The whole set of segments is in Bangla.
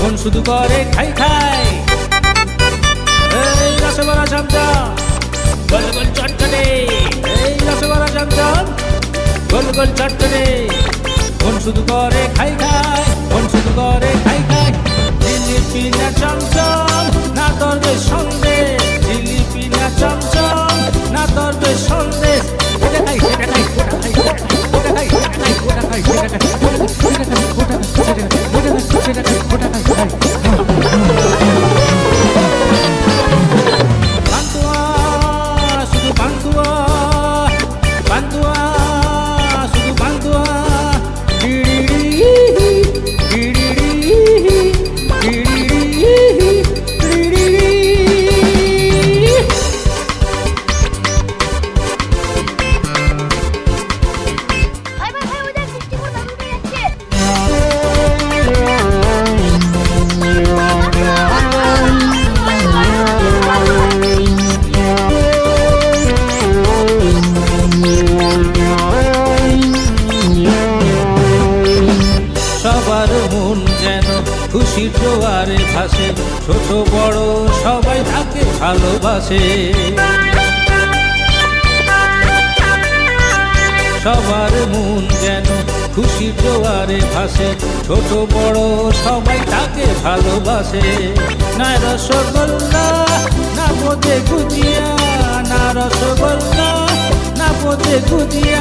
কোন শুধু করে, খাই খাই। এই রসবরা চমচম গোল গোল চটচটে এই রসবরা চমচম গোল গোল চটচটে কোন শুধু করে, খাই খাই। কোন শুধু করে, খাই খাই। জিলিপি না না তোর জিলিপি না খুশির জোয়ারে ভাসে, ছোট বড় সবাই তাকে ভালোবাসে। সবার মন যেন খুশির জোয়ারে ভাসে, ছোট বড় সবাই তাকে ভালোবাসে। না রসগোল্লা, না বোধে গুজিয়া, না রসগোল্লা, না বোধে গুজিয়া।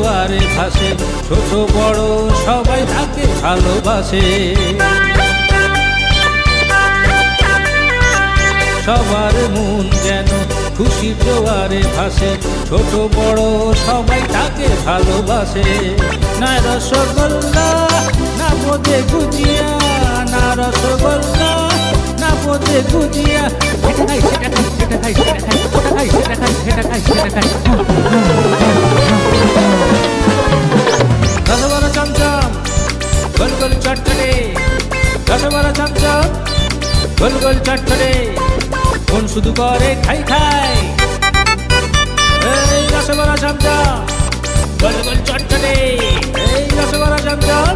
জোয়ারে ভাসে, ছোট, বড়, সবাই তাকে ভালোবাসে। সবার মন যেন খুশি জোয়ারে ভাসে, ছোট, বড়, সবাই তাকে ভালোবাসে। না রসগোল্লা, না বোধে গুজিয়া, না রসগোল্লা, না বোধে গুজিয়া। খাই, সেটা খাই সেটা খাই সেটা খাই সেটা খাই সেটা খাই সেটা খাই। গোল গোল চটচটে কোন শুধু করে, খাই খাই। এই রসবরা চমচম গোল গোল চটচটে এই রসবরা চমচম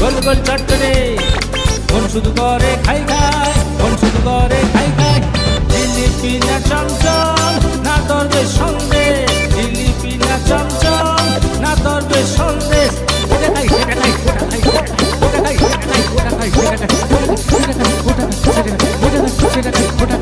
গোল গোল চটচটে কোন শুধু করে, খাই খাই। কোন শুধু করে, খাই খাই। জিলিপি না চমচম, না তোর সন্দেশ জিলিপি না চমচম সেটা